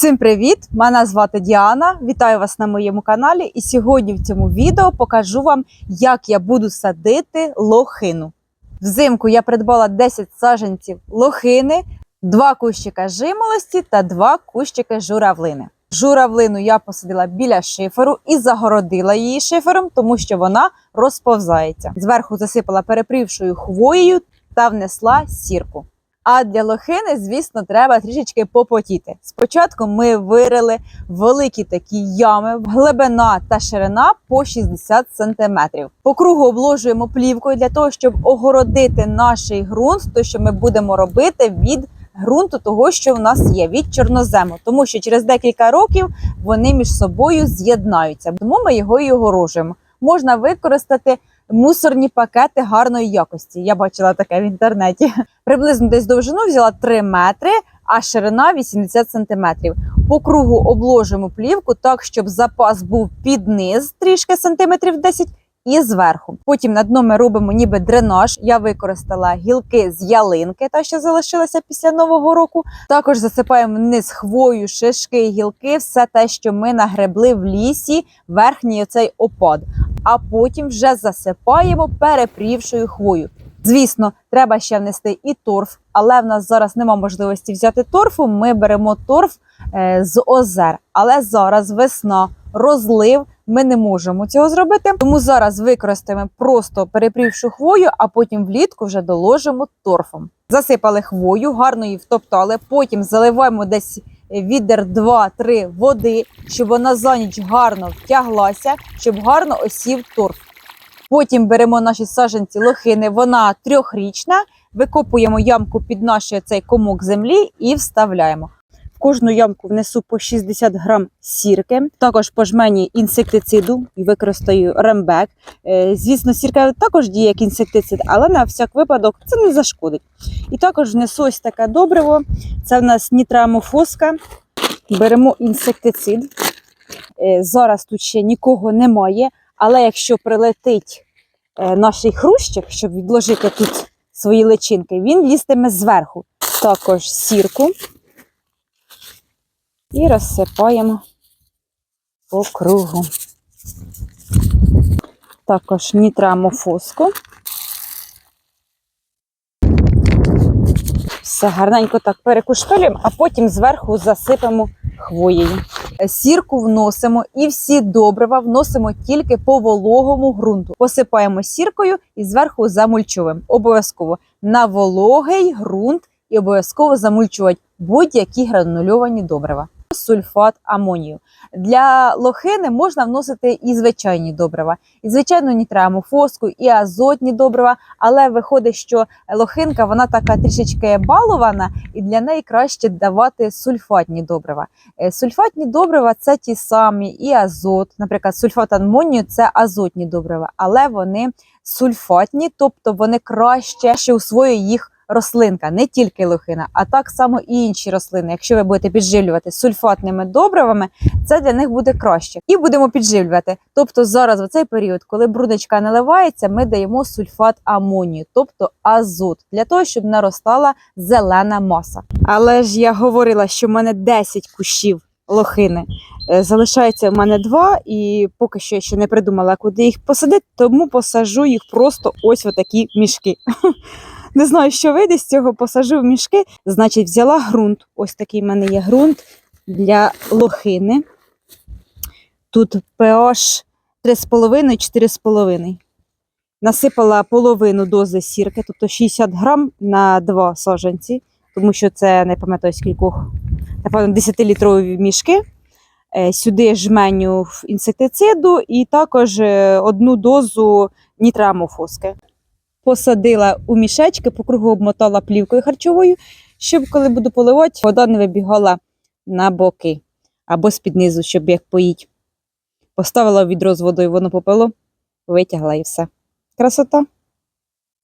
Всім привіт! Мене звати Діана. Вітаю вас на моєму каналі. І сьогодні в цьому відео покажу вам, як я буду садити лохину. Взимку я придбала 10 саджанців лохини, 2 кущика жимолості та 2 кущики журавлини. Журавлину я посадила біля шиферу і загородила її шифером, тому що вона розповзається. Зверху засипала перепрівшою хвоєю та внесла сірку. А для лохини, звісно, треба трішечки попотіти. Спочатку ми вирили великі такі ями, глибина та ширина по 60 см. По кругу обложуємо плівкою для того, щоб огородити наш ґрунт, то що ми будемо робити від ґрунту того, що в нас є, від чорнозему, тому що через декілька років вони між собою з'єднаються. Тому ми його і огорожуємо. Можна використати мусорні пакети гарної якості. Я бачила таке в інтернеті. Приблизно десь довжину взяла 3 метри, а ширина 80 сантиметрів. По кругу обложуємо плівку так, щоб запас був під низ трішки сантиметрів 10 і зверху. Потім на дно ми робимо ніби дренаж. Я використала гілки з ялинки, та що залишилася після нового року. Також засипаємо вниз хвою, шишки, гілки, все те, що ми нагребли в лісі, верхній оцей опад. А потім вже засипаємо перепрівшою хвою. Звісно, треба ще внести і торф, але в нас зараз нема можливості взяти торфу. Ми беремо торф е, з озер. Але зараз весна, розлив. Ми не можемо цього зробити. Тому зараз використаємо просто перепрівшу хвою, а потім влітку вже доложимо торфом. Засипали хвою, гарно її втоптали. Потім заливаємо десь відер 2-3 води, щоб вона за ніч гарно втяглася, щоб гарно осів торф. Потім беремо наші саженці лохини, вона трьохрічна, викопуємо ямку під наш цей комок землі і вставляємо. Кожну ямку внесу по 60 грам сірки, також по жмені інсектициду і використаю рембек. Е, Звісно, сірка також діє як інсектицид, але на всяк випадок це не зашкодить. І також внесу ось таке добриво. Це в нас нітрамофоска. Беремо інсектицид. Е, Зараз тут ще нікого немає. Але якщо прилетить е, наш хрущик, щоб відложити тут свої личинки, він лізтиме зверху. Також сірку і розсипаємо по кругу. Також нітрамофоску. Все гарненько так перекуштолюємо, а потім зверху засипемо хвоєю. Сірку вносимо і всі добрива вносимо тільки по вологому ґрунту. Посипаємо сіркою і зверху замульчуємо. Обов'язково на вологий ґрунт і обов'язково замульчувати будь-які гранульовані добрива. Сульфат амонію. Для лохини можна вносити і звичайні добрива, і звичайну нітраму, фоску, і азотні добрива. Але виходить, що лохинка вона така трішечки балована, і для неї краще давати сульфатні добрива. Е, Сульфатні добрива це ті самі, і азот, наприклад, сульфат амонію це азотні добрива, але вони сульфатні, тобто вони краще ще усвоює їх рослинка, не тільки лохина, а так само і інші рослини. Якщо ви будете підживлювати сульфатними добривами, це для них буде краще. І будемо підживлювати. Тобто зараз в цей період, коли брудочка наливається, ми даємо сульфат амонію, тобто азот, для того, щоб наростала зелена маса. Але ж я говорила, що в мене 10 кущів лохини. Е, Залишається в мене два, і поки що я ще не придумала, куди їх посадити, тому посажу їх просто ось в такі мішки. Не знаю, що вийде з цього, посажу в мішки. Значить, взяла ґрунт. Ось такий в мене є ґрунт для лохини. Тут pH 3,5-4,5. Насипала половину дози сірки, тобто 60 грам на два саджанці, тому що це не пам'ятаю скількох, напевно, 10-літрові мішки. Е, Сюди жменю інсектициду і також е, одну дозу нітрамофоски посадила у мішечки, по кругу обмотала плівкою харчовою, щоб коли буду поливати, вода не вибігала на боки або з-під низу, щоб як поїть. Поставила відро з водою, воно попило, витягла і все. Красота.